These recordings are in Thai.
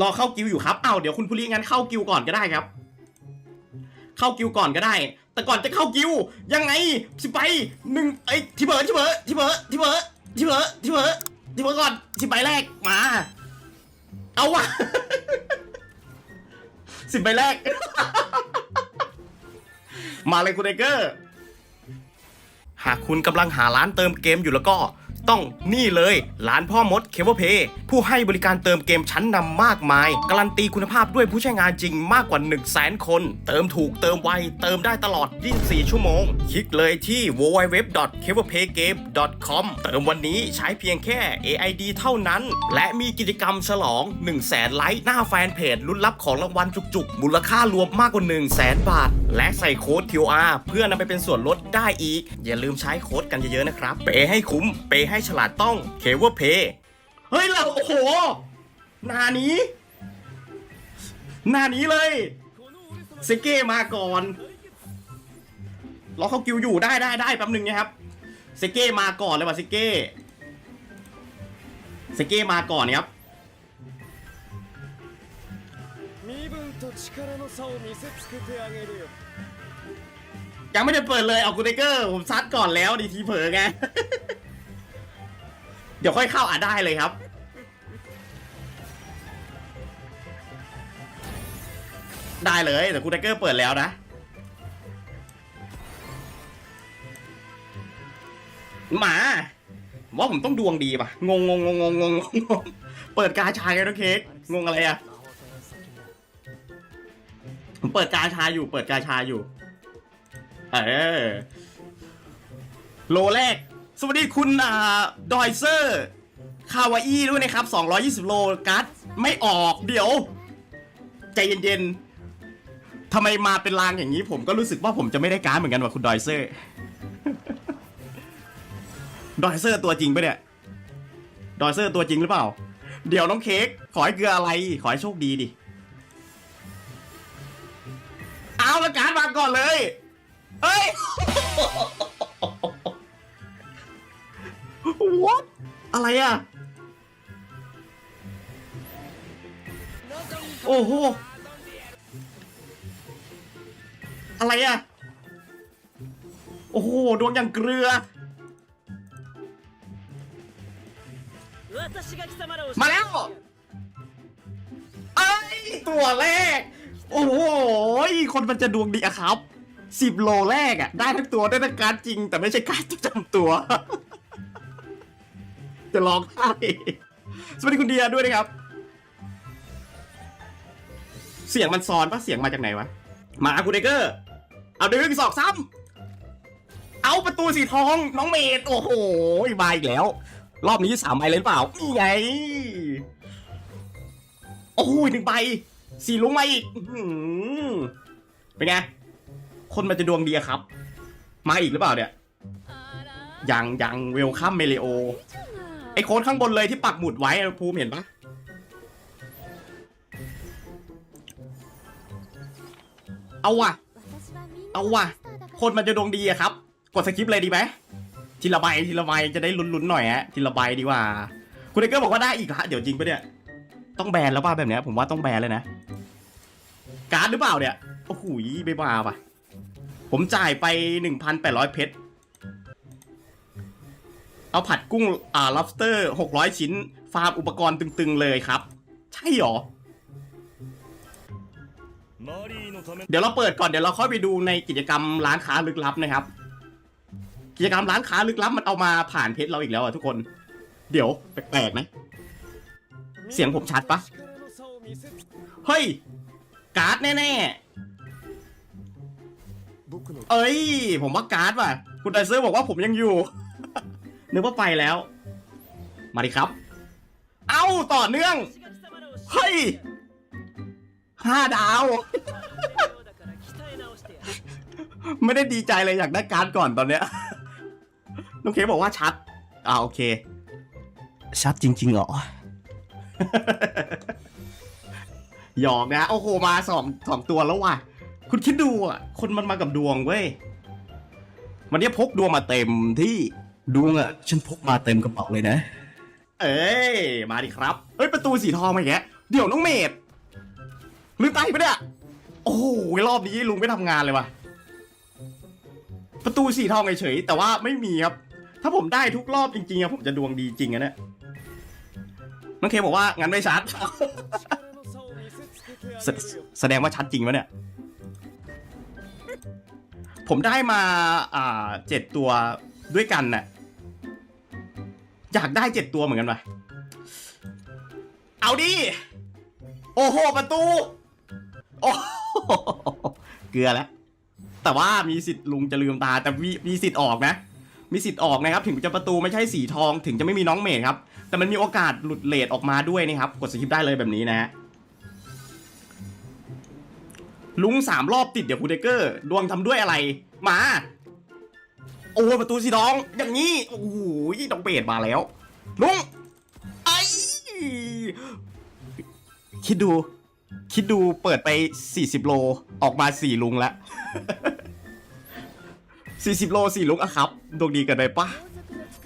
รอเข้ากิวอยู่ครับอ้าวเดี๋ยวคุณภูริงั้นเข้ากิวก่อนก็ได้ครับ เข้ากิวก่อนก็ได้ แต่ก่อนจะเข้ากิวยังไงสิไปหนึ่งไอ้ที่เบิร์ที่เบิร์ที่เบิร์ที่เบิร์ที่เบิร์ที่เบิร์ที่เบิร์ก่อนสิไปแรกมา เอาวะสิบใบแรก มาเลยคุณไอเกอร์ หากคุณกำลังหาร้านเติมเกมอยู่แล้วก็ ต้องนี่เลยร้านพ่อมดเคเบิลเพย์ผู้ให้บริการเติมเกมชั้นนำมากมาย การันตีคุณภาพด้วยผู้ใช้งานจริงมากกว่า 1 0 0 0 0แสนคน เติมถูกเติมไว เติมได้ตลอด 24 ชั่วโมง คลิกเลยที่ www.cablepaygame.com เติมวันนี้ใช้เพียงแค่ AID เท่านั้น และมีกิจกรรมฉลอง 1 0 0 0 0แสนไลค์หน้าแฟนเพจลุ้นรับของรางวัลจุกๆ มูลค่ารวมมากกว่า 1 0 0 0 0แสนบาท และใส่โค้ด QR เพื่อนำไปเป็นส่วนลดได้อีก อย่าลืมใช้โค้ดกันเยอะๆนะครับเปย์ให้คุ้มเปย์ให้ฉลาดต้องเคเวอร์เพยเฮ้ยเราโอ้โห หน้านี้ หน้านี้เลยเซเก้มาก่อนรอเขากิวอยู่ได้ได้ได้แป๊บนึงนะครับเซเก้มาก่อนเลยว่ะเซเก้เซเก้มาก่อนนะครับยังไม่ได้เปิดเลยเอากูเดเกอร์ ผมซัดก่อนแล้วดีทีเผลอไง เดี๋ยวค่อยเข้าอะได้เลยครับ ได้เลยแต่กูเตเกอร์เปิดแล้วนะ หมาว่าผมต้องดวงดีป่ะงงงงงงงงงงงเปิดกาชายกันนะเค้กงงอะไรอะผมเปิดกาชาอยู่ เปิดกาชาอยู่ เออโลแรก สวัสดีคุณอ่าดอยเซอร์คาวาอี้ด้วยนะครับ 220 โลการ์ดไม่ออกเดี๋ยว ใจเย็นๆทำไมมาเป็นรางอย่างนี้ ผมก็รู้สึกว่าผมจะไม่ได้การ์ดเหมือนกันว่ะคุณดอยเซอร์ดอยเซอร์ตัวจริงปะเนี่ยดอยเซอร์ตัวจริงหรือเปล่า เดี๋ยวน้องเค้กขอให้เกลืออะไร ขอให้โชคดีดิเอาละการ์ดมาก่อนเลยเฮ้ย What อะไรอะ โอ้โห อะไรอะ โอ้โห ดวงอย่างเกลือ มาแล้วเอ้ตัวแรก โอ้โห คนมันจะดวงดีอะครับสิบโลแรกอะได้ทั้งตัวได้ทั้งการดจริง แต่ไม่ใช่การดประจำตัว จะร้องไห้สวัสดีคุณเดียด้วยนะครับ เสียงมันซ้อนปะเสียงมาจากไหนวะ มาคุณเดเกอร์ เอาดึงสองซ้ำเอาประตูสีทองน้องเมดโอ้โหมาอีกแล้ว รอบนี้สามใบเลยหรือเปล่า นี่ไง โอ้ยหนึ่งใบสี่ลุงมาอีกเป็นไง คนมันจะดวงดีครับ มาอีกหรือเปล่าเนี่ยยังยังเวลคัมเมเลโอ ไอโค้ดข้างบนเลยที่ปักหมุดไว้อะภูมิเห็นปะเอาว่ะ เอาว่ะ คนมันจะดวงดีอะครับ กดสกิปเลยดีไหมทีละใบทีละใบจะได้ลุ้นๆหน่อยฮะทีละใบดีกว่า คุณเอเกอร์บอกว่าได้อีกฮะเดี๋ยวจริงปะเนี่ย ต้องแบนแล้วป่ะแบบเนี้ยผมว่าต้องแบนเลยนะ การ์ดหรือเปล่าเนี่ย โอ้โหไม่มาป่ะ ผมจ่ายไปหนึ่งพันแปดร้อยเพชร เอาผัดกุ้งอ่า lobster หกร้อยชิ้น ฟาร์มอุปกรณ์ตึงๆเลยครับ ใช่หรอ เดี๋ยวเราเปิดก่อน เดี๋ยวเราค่อยไปดูในกิจกรรมร้านค้าลึกลับนะครับ กิจกรรมร้านค้าลึกลับมันเอามาผ่านเพจเราอีกแล้วอะทุกคน เดี๋ยวแปลกๆไหมเสียงผมชัดปะเฮ้ย การ์ดแน่ๆ เอ้ย ผมว่าการ์ดว่ะ คุณไดเซอร์บอกว่าผมยังอยู่ นึกว่าไปแล้ว มาดิครับ เอ้าต่อเนื่อง เฮ้ยห้าดาว ไม่ได้ดีใจเลยอยากได้การ์ดก่อนตอนเนี้ยน้องเคบอกว่าชัด อ่าโอเค ชัดจริง ๆเหรอ หยอกนะ โอ้โห มาสองสองตัวแล้วว่ะ คุณคิดดูอะ คนมันมากับดวงเว้ย วันนี้พกดวงมาเต็มที่ ดวงอะ ฉันพกมาเต็มกระเป๋าเลยนะ เอ้ย มาดิครับ เฮ้ย ประตูสีทองมาอีแกเดี๋ยวน้องเมดลืมตาไปเนี่ย โอ้ยรอบนี้ลุงไม่ทำงานเลยว่ะ ประตูสีทองเฉยแต่ว่าไม่มีครับ ถ้าผมได้ทุกรอบจริงๆอะผมจะดวงดีจริงอะเนี่ยน้องเคบอกว่างั้นไม่ชัด แสดงว่าชัดจริงวะเนี่ย ผมได้มาอ่าเจ็ดตัวด้วยกันน่ะ อยากได้เจ็ดตัวเหมือนกันปะเอาดิ โอ้โห ประตู โอ้เกลือแล้ว แต่ว่ามีสิทธิ์ลุงจะลืมตา แต่มีมีสิทธิ์ออกนะ มีสิทธิ์ออกนะครับ ถึงจะประตูไม่ใช่สีทอง ถึงจะไม่มีน้องเมดครับ แต่มันมีโอกาสหลุดเลทออกมาด้วยนะครับ กดสกิปได้เลยแบบนี้นะฮะลุงสามรอบติดเดี๋ยวคูเดเกอร์ ดวงทำด้วยอะไร มา โอ้ประตูสีทอง อย่างนี้ โอ้โหต้องเปรตมาแล้ว ลุง ไอคิดดู คิดดูเปิดไป 40 โล ออกมา 4 ลุงแล้ว40 โล 4 ลุงอะครับ ดวงดีกันไปปะ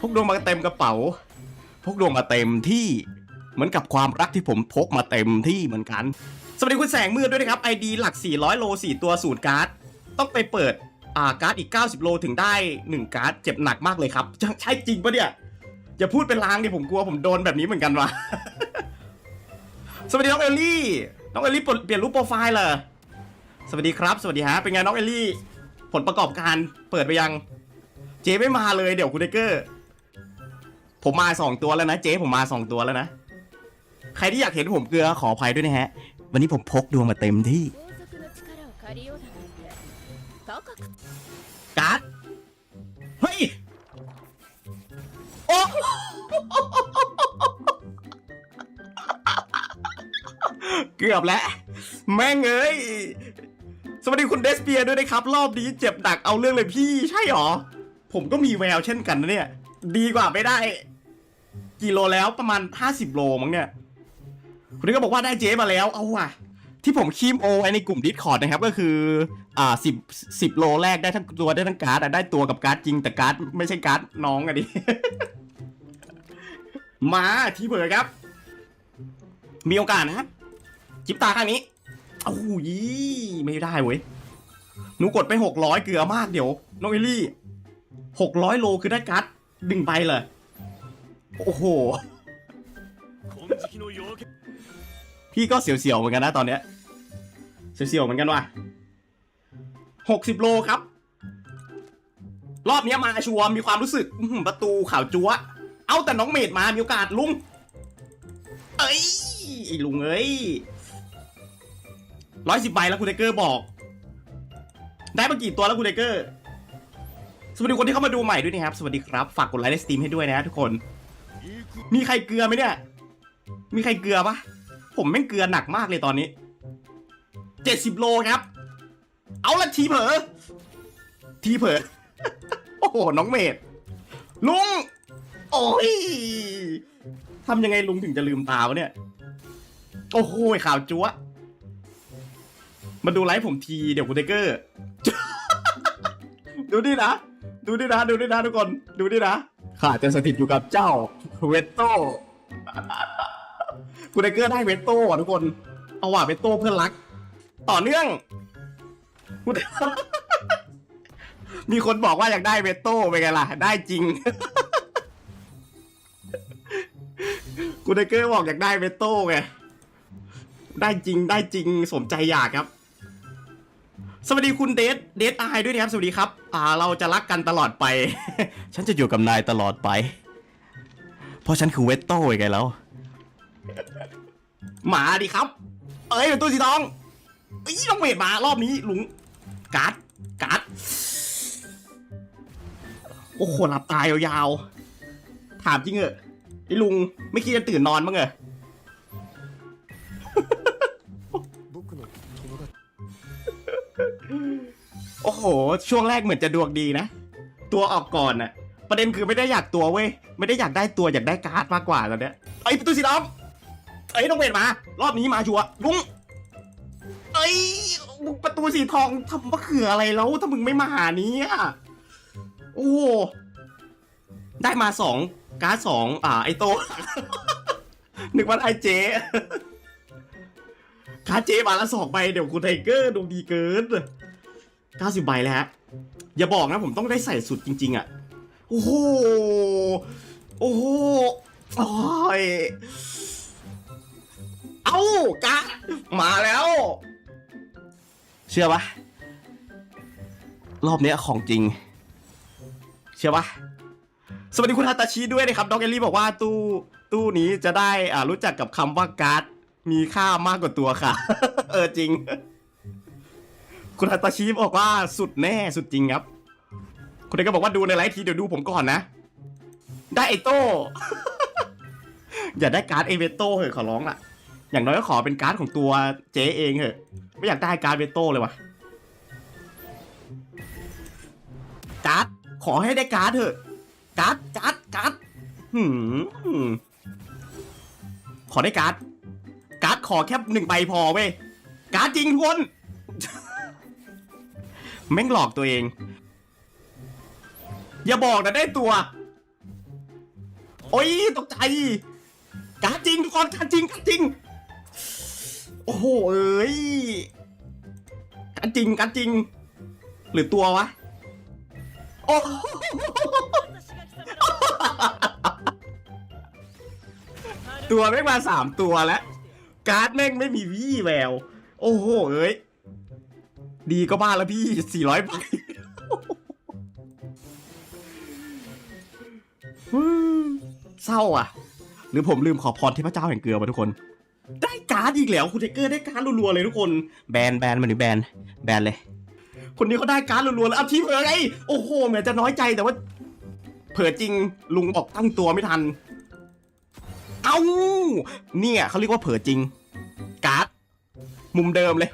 พกดวงมาเต็มกระเป๋า พกดวงมาเต็มที่ เหมือนกับความรักที่ผมพกมาเต็มที่เหมือนกัน สวัสดีคุณแสงมืดด้วยนะครับ ID หลัก 400 โล 4 ตัวสูตรการ์ด ต้องไปเปิด อ่าการ์ดอีก 90 โลถึงได้ 1 การ์ดเจ็บหนักมากเลยครับ ใช่จริงปะเนี่ยอย่าพูดเป็นลางดิผมกลัวผมโดนแบบนี้เหมือนกันวะสวัสดีน้องเอลลี่น้องเอลลี่เปลี่ยนรูปโปรไฟล์เหรอสวัสดีครับ สวัสดีฮะเป็นไงน้องเอลลี่ ผลประกอบการเปิดไปยัง เจ๊ไม่มาเลยเดี๋ยวคุณเดเกอร์ผมมาสองตัวแล้วนะเจ๊ผมมาสองตัวแล้วนะใครที่อยากเห็นผมเกลือขออภัยด้วยนะฮะ วันนี้ผมพกดวงมาเต็มที่ การ์ดเฮ้ยโอ้เกือบแล้ว แม่งเอ้ย สวัสดีคุณเดสเปียร์ด้วยนะครับ รอบนี้เจ็บหนักเอาเรื่องเลยพี่ใช่หรอ ผมก็มีแววเช่นกันนะเนี่ย ดีกว่าไม่ได้ กี่โลแล้วประมาณ 50 โลมั้งเนี่ยคุณนี่ก็บอกว่าได้เจ๊มาแล้วเอาว่ะ ที่ผมคีมโอไว้ในกลุ่ม Discord นะครับ ก็คืออ่าสิบสิบโลแรกได้ทั้งตัวได้ทั้งการ์ดอะได้ตัวกับการ์ดจริงแต่การ์ดไม่ใช่การ์ดน้องอะดิ มาทีเบอร์ครับ มีโอกาสนะจิบตาข้างนี้โอ้ยไม่ได้เว้ยหนูกดไปหกร้อยเกลือมากเดี๋ยวน้องเอลี่หกร้อยโลคือได้การ์ดดึงไปเลย โอ้โห พี่ก็เสียวๆเหมือนกันนะตอนเนี้ยเสียวๆเหมือนกันว่ะหกสิบโลครับ รอบนี้มาชัวร์มีความรู้สึกประตูข่าวจัวเอาแต่น้องเมดมามีโอกาสลุง เอ้ยไอ้ลุงเอ้ยร้อยสิบใบแล้วคุณเดเกอร์บอก ได้มากี่ตัวแล้วคุณเดเกอร์ สวัสดีคนที่เข้ามาดูใหม่ด้วยนะครับ สวัสดีครับ ฝากกดไลค์ในสตรีมให้ด้วยนะทุกคน มีใครเกลือไหมเนี่ย มีใครเกลือปะ ผมแม่งเกลือหนักมากเลยตอนนี้เจ็ดสิบโลครับ เอาละทีเผลอทีเผลอโอ้โห น้องเมดลุง โอ้ยทำยังไงลุงถึงจะลืมตาวะเนี่ย โอ้โหข่าวจั๊วะมาดูไลฟ์ผมทีเดี๋ยวคุณเทเกอร์ ดูดินะ ดูดินะ ดูดินะทุกคน ดูดินะข้าจะสถิตอยู่กับเจ้าเวตโต คุณไดเกอร์ได้เวตโต้อะทุกคน เอาว่ะเวตโต้เพื่อนรัก ต่อเนื่องมีคนบอกว่าอยากได้เวตโต้ไปนไงล่ะ ได้จริงคุณไดเกอร์บอกอยากได้เวตโต้ไง ได้จริงได้จริงสมใจอยากครับ สวัสดีคุณเดทเดทอายด้วยนะครับ สวัสดีครับ อ่า เราจะรักกันตลอดไป ฉันจะอยู่กับนายตลอดไป เพราะฉันคือเวตโต้ไงแล้ว หมาดิครับ เอ้ยเป็นตัวสีทองเอ้ต้องเวทมารอบนี้ลุงการ์ดการ์ดโอ้โหหลับตายยาวๆถามจริงเหอะไอ้ลุงไม่คิดจะตื่นนอนบ้างเหรอโอ้โห ช่วงแรกเหมือนจะดวงดีนะ ตัวออกก่อนน่ะ ประเด็นคือไม่ได้อยากตัวเว้ย ไม่ได้อยากได้ตัวอยากได้การ์ดมากกว่าตอนเนี้ยไอ้ประตูสีดำ เอ้ยต้องเวทมา รอบนี้มาชัวร์ลุงเอ้ยประตูสีทองทำมะเขืออะไรแล้ว ถ้ามึงไม่มาหานี้อะโอ้โหได้มาสองการ์ดสองอ่า ไอโต นึกว่าไอเจการ์ดเจมาละสองใบเดี๋ยวคุณไทเกอร์ดวงดีเกินเก้าสิบใบแล้วฮะอย่าบอกนะผมต้องได้ใส่สุดจริง ๆ อะ โอ้โห โอ้โหโอ้ย เอ้ากะมาแล้ว เชื่อปะรอบเนี้ยของจริง เชื่อปะสวัสดีคุณฮาตาชิด้วยนะครับน้องเอลลี่บอกว่าตู้ตู้นี้จะได้อ่ารู้จักกับคำว่าการ์ดมีค่ามากกว่าตัวค่ะ เออจริง คุณฮาตาชิบอกว่าสุดแน่สุดจริงครับ คุณเอกก็บอกว่าดูในไลฟ์ทีเดี๋ยวดูผมก่อนนะ ได้ไอโต้ อย่าได้การ์ดเอเวโต้เหอะขอร้องล่ะ อย่างน้อยก็ขอเป็นการ์ดของตัวเจ๊เองเหอะ ไม่อยากได้การ์ดเวโต้เลยวะการ์ดขอให้ได้การ์ดเถอะ การ์ดการ์ดการ์ดหืมขอได้การ์ด การ์ดขอแค่หนึ่งใบพอเว้ย การ์ดจริงทุกคนแม่งหลอกตัวเอง อย่าบอกนะได้ตัว โอ้ยตกใจการ์ดจริงทุกคนการ์ดจริงการ์ดจริง โอ้โหเอ้ยการจริงการจริง หรือตัววะ โอ้ตัวแม่งมาสามตัวแล้ว การ์ดแม่งไม่มีวี่แวว โอ้โหเอ้ย ดีก็บ้าแล้วพี่สี่ร้อยใบเศร้าอะ หรือผมลืมขอพรเทพเจ้าแห่งเกลือมาทุกคน ได้การ์ดอีกแล้วคุณเทเกอร์ได้การ์ดรัวๆเลยทุกคน แบนแบนมันหรือแบนแบนเลย คนนี้เขาได้การ์ดรัวๆแล้วเอาทีเผลอไอ้โอ้โหแม่จะน้อยใจแต่ว่า เผลอจริงลุงออกตั้งตัวไม่ทัน เอาเนี่ยเขาเรียกว่าเผลอจริง การ์ดมุมเดิมเลย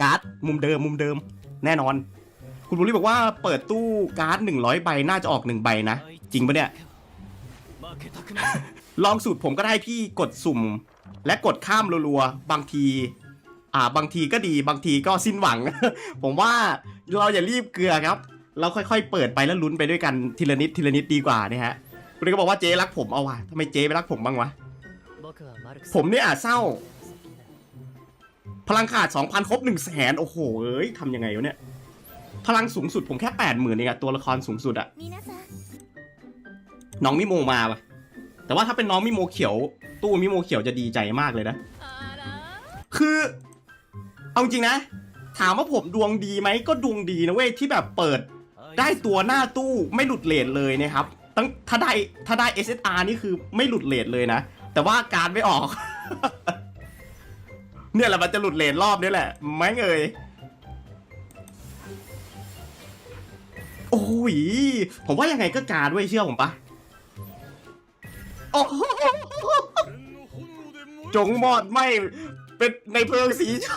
การ์ดมุมเดิมมุมเดิม แน่นอน คุณบุรีบอกว่าเปิดตู้การ์ดหนึ่งร้อยใบน่าจะออกหนึ่งใบนะจริงปะเนี่ยลองสูตรผมก็ได้พี่กดสุ่ม และกดข้ามรัวๆ บางทีอ่าบางทีก็ดีบางทีก็สิ้นหวัง ผมว่าเราอย่ารีบเกลือครับ เราค่อยๆ เปิดไปแล้วลุ้นไปด้วยกันทีละนิดทีละนิดดีกว่านะฮะคุณก็บอกว่าเจ๊รักผมเอาว่ะทำไมเจ๊ไม่รักผมบ้างวะผมเนี่ยอาจเศร้า พลังขาด 2,000 ครบ 1 0 0 0 0แสนโอ้โหเอ้ยทำยังไงวะเนี่ย พลังสูงสุดผมแค่ 8 0,000เองอะตัวละครสูงสุดอะน้องมิโมมาปะแต่ว่าถ้าเป็นน้องมิโมเขียว ตู้มิโมเขียวจะดีใจมากเลยนะあらคือ เอาจริงนะ ถามว่าผมดวงดีไหมก็ดวงดีนะเว้ยที่แบบเปิดได้ตัวหน้าตู้ไม่หลุดเลทเลยนะครับ ตั้งถ้าได้ถ้าได้ SSR นี่คือไม่หลุดเลทเลยนะ แต่ว่าการไม่ออก เนี่ยแหละมันจะหลุดเลทรอบนี้แหละแม่งเอ่ยโอ้ยผมว่ายังไงก็การด้วยเชื่อผมปะ จงมอดไม่เป็นในเพลิงสีชา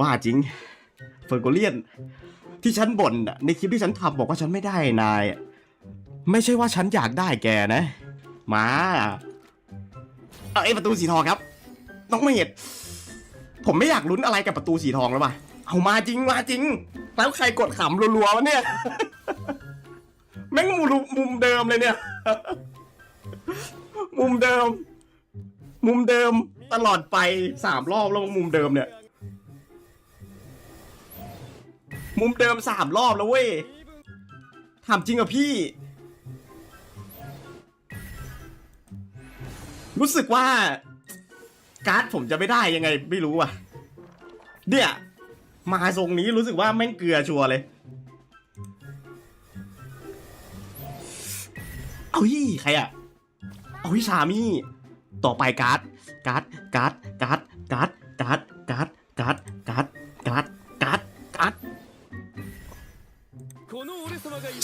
บ้าจริงเฟอร์โกเลียน ที่ฉันบ่นในคลิปที่ฉันทำบอกว่าฉันไม่ได้นาย ไม่ใช่ว่าฉันอยากได้แกนะ มาเออประตูสีทองครับต้องไม่เมดผมไม่อยากลุ้นอะไรกับประตูสีทองแล้วว่ะเอามาจริงมาจริง แล้วใครกดขำรัวๆวะเนี่ย แม่งมุมมุมเดิมเลยเนี่ย มุมเดิม มุมเดิมตลอดไปสามรอบแล้วมุมเดิมเนี่ย มุมเดิมสามรอบแล้วเว้ยถามจริงเหรอพี่ รู้สึกว่า การ์ดผมจะไม่ได้ยังไงไม่รู้อะเนี่ย มาทรงนี้รู้สึกว่าแม่งเกลือชัวร์เลย เอาพี่ใครอะเอาวิชามีต่อไปการ์ดการ์ดการ์ดการ์ดการ์ดการ์ดการ์ดการ์ดการ์ดการ์ดการ์ดการ์ด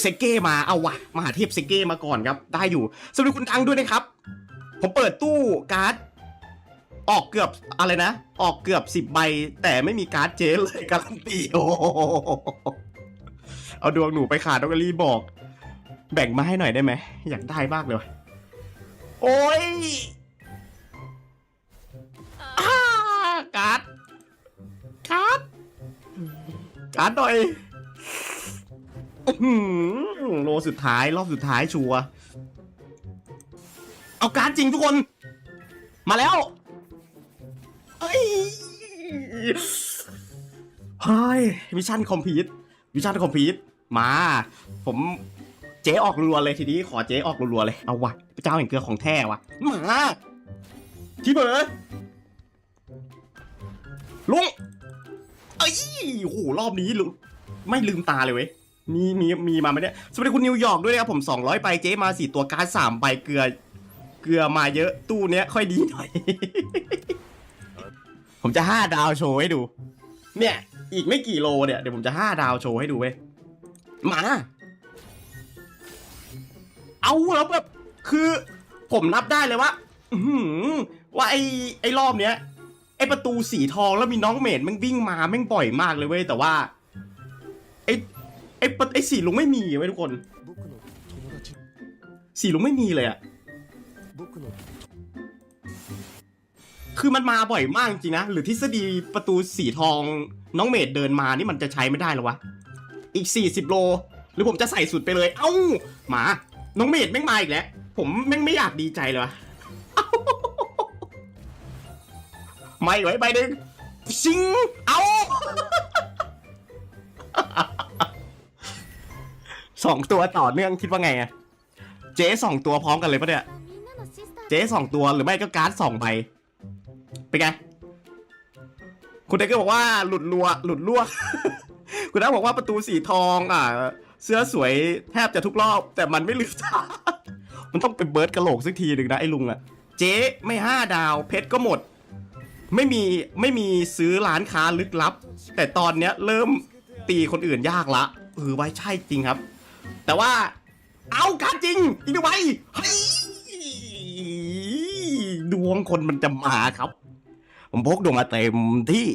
เซเก้มาเอาวะมหาเทพเซเก้มาก่อนครับ ได้อยู่สวัสดีคุณดังด้วยนะครับ ผมเปิดตู้การ์ดออกเกือบอะไรนะ ออกเกือบสิบใบ แต่ไม่มีการ์ดเจเลยการันตีโอ้เอาดวงหนูไปขาดดอกรีบอก แบ่งมาให้หน่อยได้ไหมอยากได้มากเลยโอ้ยอการ์ดการ์ดการ์ดหน่อยโลสุดท้ายรอบสุดท้ายชัวเอาการดจริงทุกคน มาแล้วเฮ้ยวิชชั่นคอมพีทวิชั่นคอมพีทมา ผม เจ๊ออกรัวเลยทีนี้ขอเจ๊ออกรัวๆเลย เอาวะเจ้าแห่งเกลือของแท้วะมาที่เบิร์ดลุงเอ้ยโอ้โหรอบนี้ลุงไม่ลืมตาเลยเว้ยมีมีมีมาไหมเนี่ยสวัสดีคุณนิวยอร์กด้วยนะครับผม 200ใบเจ๊มาสี่ตัวการ์ดสามใบเกลือ เกลือมาเยอะตู้เนี้ยค่อยดีหน่อย ผมจะห้าดาวโชว์ให้ดู เนี่ย อีกไม่กี่โลเนี่ยเดี๋ยวผมจะห้าดาวโชว์ให้ดูเว้ยมา เอาแล้วแบบคือผมนับได้เลยว่าว่าไอ้ไอ้รอบเนี้ยไอ้ประตูสีทองแล้วมีน้องเมดแม่งวิ่งมาแม่งบ่อยมากเลยเว้ยแต่ว่าไอ้ไอ้ประไอ้สีลุงไม่มีเว้ยทุกคน สีลุงไม่มีเลยอะคือมันมาบ่อยมากจริงนะหรือทฤษฎีประตูสีทองน้องเมดเดินมานี่มันจะใช้ไม่ได้หรอวะอีก40โลหรือผมจะใส่สุดไปเลย เอ้ามา น้องเมดแม่งมาอีกแล้ว ผมแม่งไม่อยากดีใจเลยวะไม่ไว้ไปดึงชิง เอาสองตัวต่อเนื่องคิดว่าไงอะเจ๊สองตัวพร้อมกันเลยปะเนี่ย เจ๊สองตัวหรือไม่ก็การ์ดสองใบไปไง คุณเด็กก็บอกว่าหลุดรัว หลุดรั่ว คุณเด็กบอกว่าประตูสีทองอะ เสื้อสวยแทบจะทุกรอบ แต่มันไม่ลืมตามันต้องเป็นเบิร์ดกระโหลกสักทีหนึ่งนะไอ้ลุงอะเจ๊ไม่ห้าดาว เพชรก็หมด ไม่มีไม่มีซื้อร้านค้าลึกลับ แต่ตอนเนี้ยเริ่มตีคนอื่นยากละเออไว้ใช่จริงครับ แต่ว่า เอาการจริง อีกหนึ่งใบเฮ้ยดวงคนมันจะมาครับ ผมพกดวงมาเต็มที่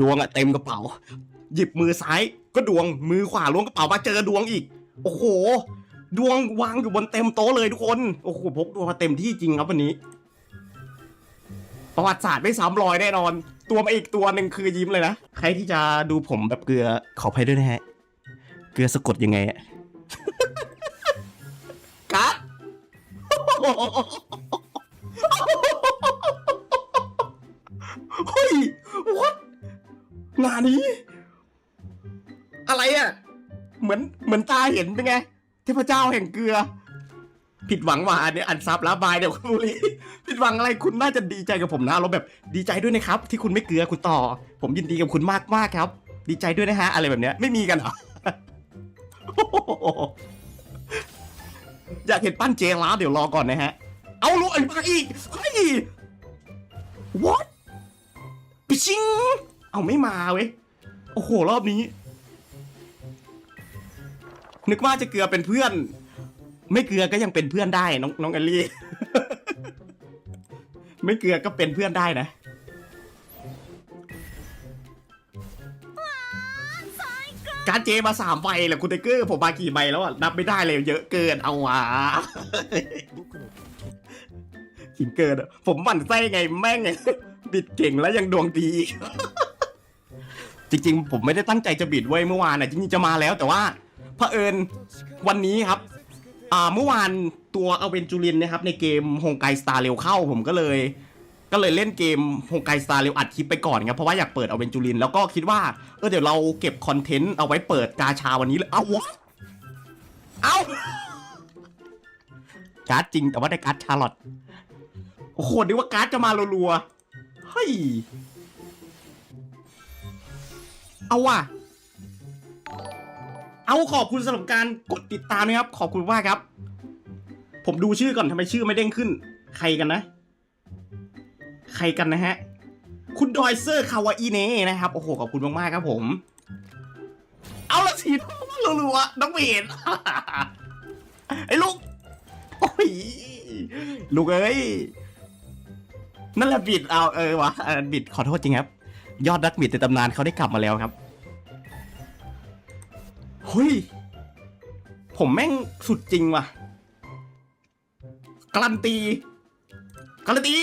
ดวงอะเต็มกระเป๋า หยิบมือซ้าย ก็ดวงมือขวาล้วงกระเป๋ามาเจอดวงอีก โอ้โห ดวงวางอยู่บนเต็มโต๊ะเลยทุกคน โอ้โหพกดวงมาเต็มที่จริงครับวันนี้ ประวัติศาสตร์ไม่ซ้ำรอยแน่นอน ตัวมาอีกตัวหนึ่งคือยิ้มเลยนะ ใครที่จะดูผมแบบเกลือขออภัยด้วยนะฮะ เกลือสะกดยังไงอะกัดาเห็นเป็นไง เทพเจ้าแห่งเกลือ ผิดหวังว่าอันนี้อันซับแล้าบายเดี๋ยวคุณบุรีผิดหวังอะไรคุณน่าจะดีใจกับผมนะเราแบบดีใจด้วยนะครับ ที่คุณไม่เกลือคุณต่อ ผมยินดีกับคุณมากมากครับ ดีใจด้วยนะฮะ อะไรแบบเนี้ยไม่มีกันเหรออยากเห็นปั้นเจล้าเดี๋ยวรอก่อนนะฮะ เอาลูกอันมาอีกเฮ้ย what ปิชิง เอาไม่มาเว้ย โอ้โห รอบนี้ นึกว่าจะเกลือเป็นเพื่อน ไม่เกลือก็ยังเป็นเพื่อนได้น้องน้องแอลลี่ ไม่เกลือก็เป็นเพื่อนได้นะการเจมาสามใบแหละคุณไทเกอร์ผมมากี่ใบแล้วอะนับไม่ได้เลยเยอะเกินเอาวะขิงเกินอะผมหมั่นไส้ไงแม่งไงบิดเก่งแล้วยังดวงดีจริงๆ ผมไม่ได้ตั้งใจจะบิดไว้เมื่อวานอะจริงๆจะมาแล้วแต่ว่า เผอิญวันนี้ครับอ่าเมื่อวานตัวอเวนจูรินนะครับในเกมฮงไกสตาร์เร็วเข้าผมก็เลย ก็เลยเล่นเกมฮงไกสตาร์เร็วอัดคลิปไปก่อนครับเพราะว่าอยากเปิดอเวนจูรินแล้วก็คิดว่าเออเดี๋ยวเราเก็บคอนเทนต์เอาไว้เปิดกาชาวันนี้เลยเอาวะเอาการ์ดจริงแต่ว่าได้การ์ดชาร์ลอตโอ้โหนึกว่าการ์ดจะมารัวๆเฮ้ยเอาว่ะ เอาขอบคุณสำหรับการกดติดตามนะครับ ขอบคุณมากครับ ผมดูชื่อก่อนทำไมชื่อไม่เด้งขึ้น ใครกันนะ ใครกันนะฮะ คุณดอยเซอร์คาวาอิเนะนะครับ โอ้โห ขอบคุณมากๆครับผม เอาละสีรัวๆน้องเวนไอ้ลูก โอ้ย ลูกเอ้ย นั่นแหละบิดเอาเออวะบิดขอโทษจริงครับ ยอดนักบิดในตำนานเขาได้กลับมาแล้วครับ เฮ้ย ผมแม่งสุดจริงว่ะ การันตี การันตี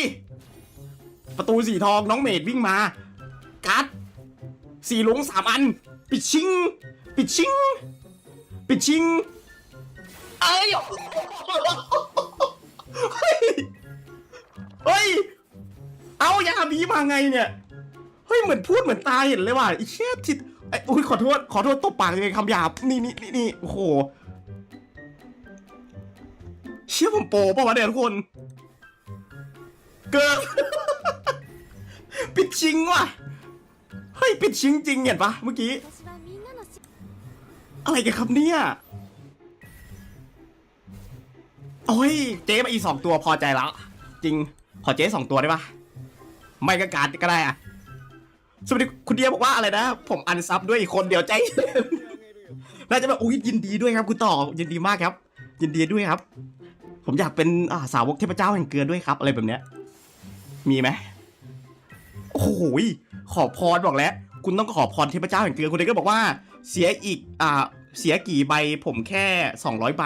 ประตูสีทองน้องเมดวิ่งมากาดสีหลงสามอัน ปิดชิง ปิดชิง ปิดชิง เอ้ย เฮ้ย เอายาบีมาไงเนี่ย เฮ้ย เหมือนพูดเหมือนตาเห็นเลยว่ะไอ้เชี่ยทิด ไอ้อุ้ยขอโทษขอโทษตบปากเลยคำหยาบนี่นี่นี่นี่โอ้โหเชื่อผมโปปะวะเนี่ยทุกคน เกิด ปิดชิงว่ะเฮ้ยปิดชิงจริงเห็นปะเมื่อกี้ อะไรกันครับเนี่ยโอ้ยเจ๊มาอีสองตัวพอใจแล้ว จริง ขอเจ๊สองตัวได้ปะไม่ก็การก็ได้อะ สวัสดีคุณเดียบอกว่าอะไรนะ ผมอันซับด้วยอีกคนเดียวใจเย็นน่าจะแบบอุ้ยยินดีด้วยครับคุณต่อยินดีมากครับ ยินดีด้วยครับ ผมอยากเป็นอ่าสาวกเทพเจ้าแห่งเกลือด้วยครับ อะไรแบบเนี้ย มีไหมโอ้โหยขอพรบอกแล้ว คุณต้องขอพรเทพเจ้าแห่งเกลือคุณเด็กก็บอกว่า เสียอีกอ่าเสียกี่ใบ ผมแค่200ใบ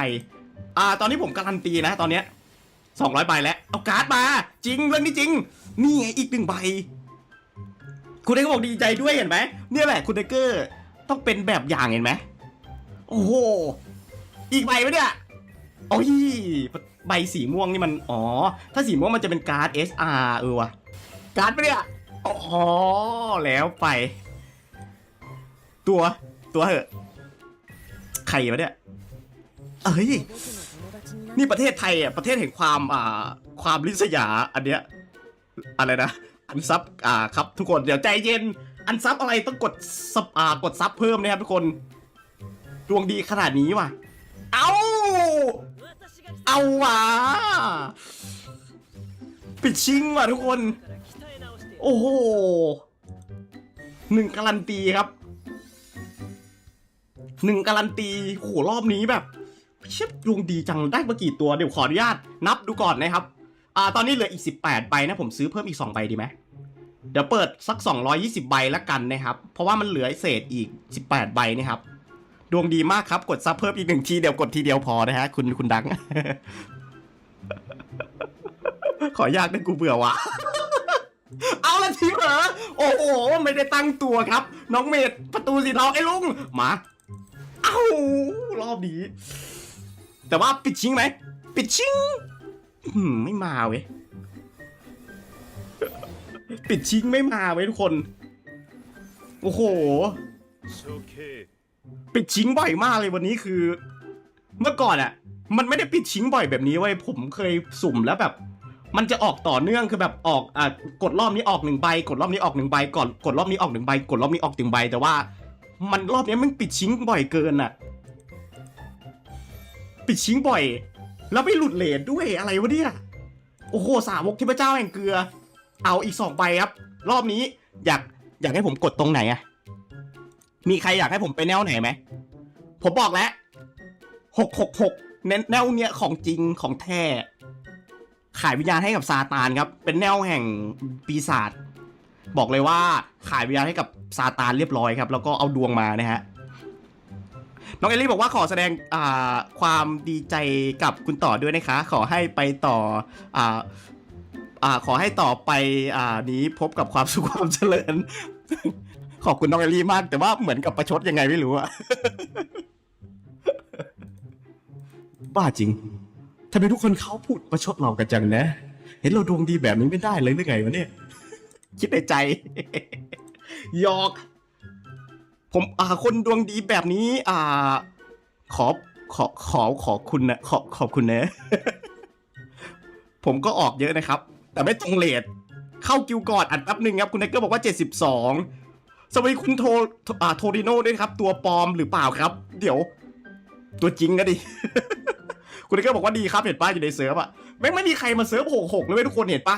อ่า ตอนนี้ผมการันตีนะ ตอนเนี้ย200ใบแล้วเอาการ์ดมา จริงเรื่องนี้จริง นี่ไงอีกหนึ่งใบ คุณเด็กก็บอกดีใจด้วยเห็นไหมเนี่ยแหละคุณเด็กเกอร์ต้องเป็นแบบอย่างเห็นไหมโอ้โหอีกใบไหมเนี่ยโอ้ยใบสีม่วงนี่มันอ๋อ ถ้าสีม่วงมันจะเป็นการ์ด SR เออวะการ์ดไหมเนี่ยอ๋อแล้วไป ตัวตัวเหอะใครวะเนี่ยเอ้ยนี่ประเทศไทยอะประเทศแห่งความอ่าความลิษยาอันเนี้ยอะไรนะ อันซับอ่าครับทุกคนเดี๋ยวใจเย็น อันซับอะไรต้องกดซับอ่ากดซับเพิ่มนะครับทุกคน ดวงดีขนาดนี้ว่ะ เอาเอาว่ะปิดชิงว่ะทุกคน โอ้โหหนึ่งการันตีครับหนึ่งการันตีโอ้โหรอบนี้แบบเชี่ยดวงดีจังได้มากี่ตัวเดี๋ยวขออนุญาตนับดูก่อนนะครับ อ่า ตอนนี้เหลืออีก 18ใบนะ ผมซื้อเพิ่มอีก 2 ใบดีไหม เดี๋ยวเปิดสัก 220 ใบละกันนะครับ เพราะว่ามันเหลือเศษอีก 18 ใบนะครับ ดวงดีมากครับ กดซับเพิ่มอีกหนึ่งทีเดียวกดทีเดียวพอนะฮะ คุณคุณดัง ขอยากได้กูเบื่อว่ะเอาละทีเหรอ โอ้โห ไม่ได้ตั้งตัวครับ น้องเมดประตูสีทองไอ้ลุง มา เอ้ารอบนี้ แต่ว่าปิดชิงไหม ปิดชิง ไม่มาเว้ย ปิดชิงไม่มาเว้ทุกคน โอ้โห ปิดชิงบ่อยมากเลยวันนี้คือ เมื่อก่อนอะมันไม่ได้ปิดชิงบ่อยแบบนี้เว้ผมเคยสุ่มแล้วแบบ มันจะออกต่อเนื่องคือแบบออกอะกดรอบนี้ออกหนึ่งใบ กดรอบนี้ออกหนึ่งใบก่อนกดรอบนี้ออกหนึ่งใบ กดรอบนี้ออกหนึ่งใบ แต่ว่า มันรอบนี้มันปิดชิงบ่อยเกินอะปิดชิงบ่อย แล้วไม่หลุดเลทด้วยอะไรวะเนี่ยโอ้โหสาวกเทพระเจ้าแห่งเกลือ เอาอีกสองใบครับ รอบนี้อยากอยากให้ผมกดตรงไหนอะมีใครอยากให้ผมไปแนวไหนไหม ผมบอกแล้วหกหกหกแนวเนี้ยของจริงของแท้ ขายวิญญาณให้กับซาตานครับ เป็นแนวแห่งปีศาจ บอกเลยว่าขายวิญญาณให้กับซาตานเรียบร้อยครับ แล้วก็เอาดวงมานะฮะ น้องเอลลี่บอกว่าขอแสดงความดีใจกับคุณต่อด้วยนะคะ ขอให้ไปต่ออ่า อ่า ขอให้ต่อไปอ่านี้พบกับความสุขความเจริญ ขอบคุณน้องเอลลี่มาก แต่ว่าเหมือนกับประชดยังไงไม่รู้อะบ้าจริงทำไมทุกคนเขาพูดประชดเรากันจังนะ เห็นเราดวงดีแบบนี้ไม่ได้เลยหรือไงวะเนี่ย คิดในใจหยอก ผมอ่าคนดวงดีแบบนี้ อ่า ขอขอขอขอคุณนะขอขอบคุณนะ ผมก็ออกเยอะนะครับ แต่ไม่ตรงเลทเข้ากิวก่อนอัดแป๊บหนึ่งครับ คุณไนเกอร์บอกว่า 72 สวัสดีคุณโทอ่าโทริโน่ด้วยครับ ตัวปลอมหรือเปล่าครับ เดี๋ยว ตัวจริงก็ดิคุณไนเกอร์บอกว่าดีครับเห็นป้าอยู่ในเซิร์ฟอะแม่งไม่มีใครมาเซิร์ฟหกหกเลยทุกคนเห็นปะ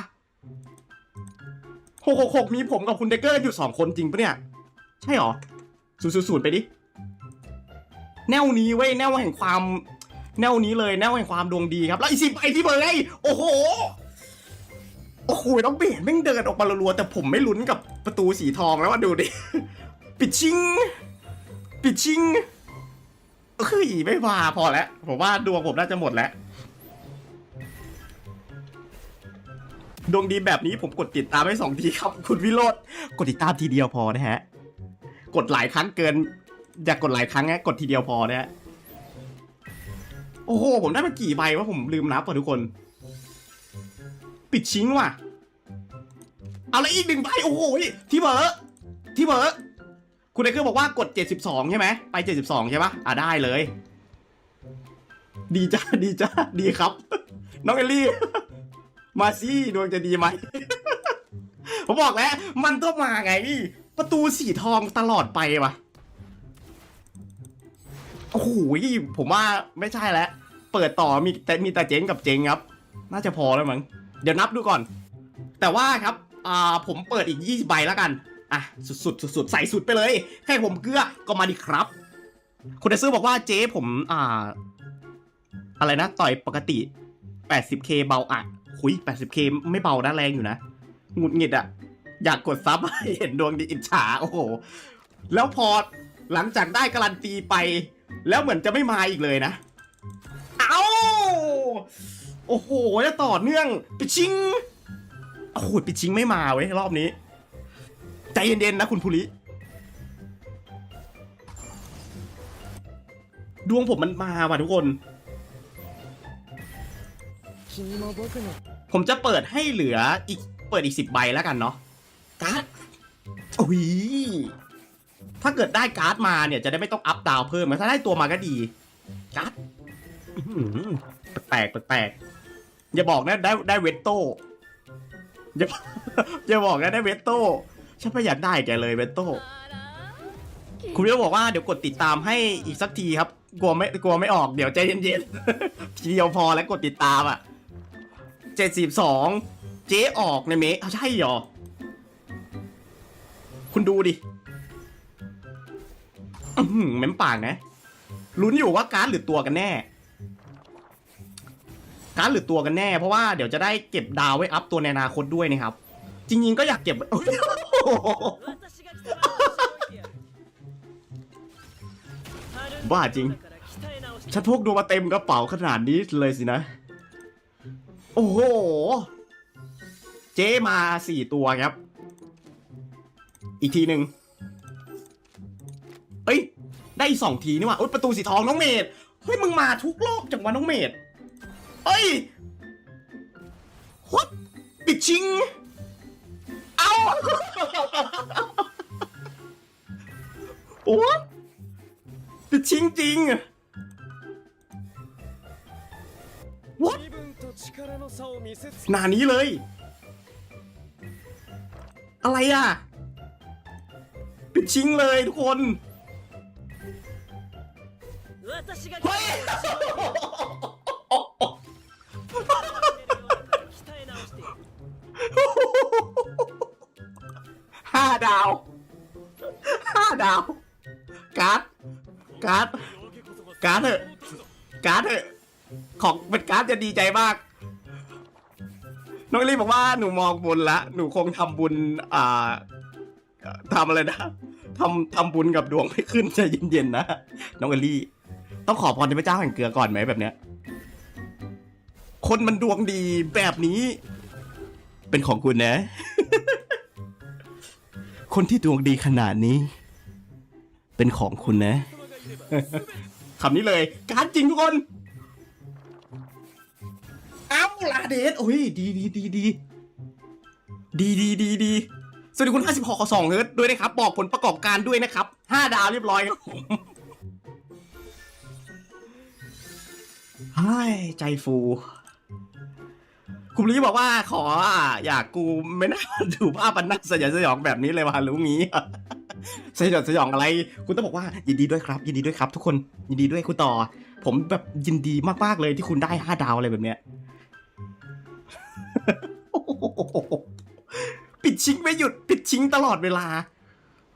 หกหกมีผมกับคุณไนเกอร์อยู่สองคนจริงปะเนี่ย ใช่หรอศูนย์ศูนย์ศูนย์ไปดิแนวนี้เว้ยแนวแห่งความ แนวนี้เลยแนวแห่งความดวงดีครับ แล้วอีสิบไอที่เบอร์ไงโอ้โห โอ้โหน้องเบนแม่งเดินออกมารัวๆแต่ผมไม่ลุ้นกับประตูสีทองแล้วว่าดูดิ ปิดชิง ปิดชิงเฮ้ยไม่มาพอแล้ว ผมว่าดวงผมน่าจะหมดแล้ว ดวงดีแบบนี้ผมกดติดตามให้สองทีครับ คุณวิโรธกดติดตามทีเดียวพอนะฮะ กดหลายครั้งเกิน อยากกดหลายครั้งนะกดทีเดียวพอนะฮะ โอ้โห ผมได้มากี่ใบวะผมลืมนับป่ะทุกคน ปิดชิงว่ะ เอาละอีกหนึ่งใบโอ้โหที่เบอร์ที่เบอร์คุณไอเกอร์บอกว่ากด 72 ใช่ไหมไป 72 ใช่ปะอะได้เลย ดีจ้าดีจ้าดีครับ น้องเอลลี่ มาสิดวงจะดีไหม ผมบอกแล้ว มันต้องมาไงประตูสีทองตลอดไปวะโอ้โหผมว่าไม่ใช่แล้ว เปิดต่อมีแต่มีแต่เจ๊งกับเจ๊งครับ น่าจะพอแล้วมั้ง เดี๋ยวนับดูก่อน แต่ว่าครับอ่าผมเปิดอีก 20 ใบแล้วกันอะสุดๆสุดๆใส่สุดไปเลยแค่ผมเกลือก็มาดิครับ คุณเดซื้อบอกว่าเจ๊ผมอ่า อะไรนะ ต่อยปกติ 80k เบาอะคุย 80k ไม่เบานะแรงอยู่นะหงุดหงิดอะอยากกดซับให้เห็นดวงดีอิจฉาโอ้โห แล้วพอหลังจากได้การันตีไป แล้วเหมือนจะไม่มาอีกเลยนะ เอา โอ้โหจะต่อเนื่องไปชิงโอ้โหไปชิงไม่มาเว้ยรอบนี้ ใจเย็นๆนะคุณภูริดวงผมมันมาว่ะทุกคน ผมจะเปิดให้เหลืออีกเปิดอีกสิบใบแล้วกันเนาะการ์ดโอ้ยถ้าเกิดได้การ์ดมาเนี่ยจะได้ไม่ต้องอัพดาวเพิ่มถ้าได้ตัวมาก็ดีการ์ดแปลกแปลก อย่าบอกนะได้ได้เวตโต้อย่าอย่าบอกนะได้เวตโต้ฉันไม่อยากได้แกเลยเวตโต้คุณเรียบอกว่าเดี๋ยวกดติดตามให้อีกสักทีครับ กลัวไม่กลัวไม่ออกเดี๋ยวใจเย็นๆทีเดียวพอแล้วกดติดตามอะเจ็ดสิบสองเจ๊ออกในเมะเอาใช่หรอ คุณดูดิอือหือเม้มปากนะลุ้นอยู่ว่าการ์ดหรือตัวกันแน่ การหรือตัวกันแน่ เพราะว่าเดี๋ยวจะได้เก็บดาวไว้อัพตัวในอนาคตด้วยนะครับ จริงๆก็อยากเก็บโอ้โหบ้าจริง ฉันพกดูมาเต็มกระเป๋าขนาดนี้เลยสินะ โอ้โห เจมาสี่ตัวครับ อีกทีหนึ่งเอ้ย ได้อีกสองทีนี่ว่าประตูสีทองน้องเมดเฮ้ย มึงมาทุกรอบจังวะน้องเมด เฮ้ยฮุบปิดชิง เอาโอ้ปิดชิงจริงวอตหนานี้เลย อะไรอะ ปิดชิงเลยทุกคนเฮ้ย ดาวห้าดาว การ์ด การ์ด การ์ดเถอะ การ์ดเถอะ ของเป็นการ์ดจะดีใจมาก น้องลี่บอกว่าหนูมองบุญละ หนูคงทำบุญ อ่าทำอะไรนะทำทำบุญกับดวงไม่ขึ้นใจเย็นๆนะ น้องเอลี่ ต้องขอพรเทพเจ้าแห่งเกลือก่อนไหมแบบเนี้ย คนมันดวงดีแบบนี้ เป็นของคุณนะ คนที่ดวงดีขนาดนี้ เป็นของคุณนะ คำนี้เลย การดจริงทุกคน เอ้าลาเดสโอ้ย ดีดีดีดีดีดีดีดีสวัสดีคุณ 56ขอ2เฮิร์ตด้วยนะครับ บอกผลประกอบการด้วยนะครับ 5 ดาวเรียบร้อยครับผมใจฟู คุณลีบอกว่าขออยากกูไม่น่าดูภาพมันน่าสยดสยองแบบนี้เลยว่ะรู้งี้สยดสยองอะไร คุณต้องบอกว่ายินดีด้วยครับ ยินดีด้วยครับ ทุกคนยินดีด้วยคุณต่อ ผมแบบยินดีมากๆเลยที่คุณได้ห้าดาวอะไรแบบเนี้ยปิดชิงไม่หยุดปิดชิงตลอดเวลา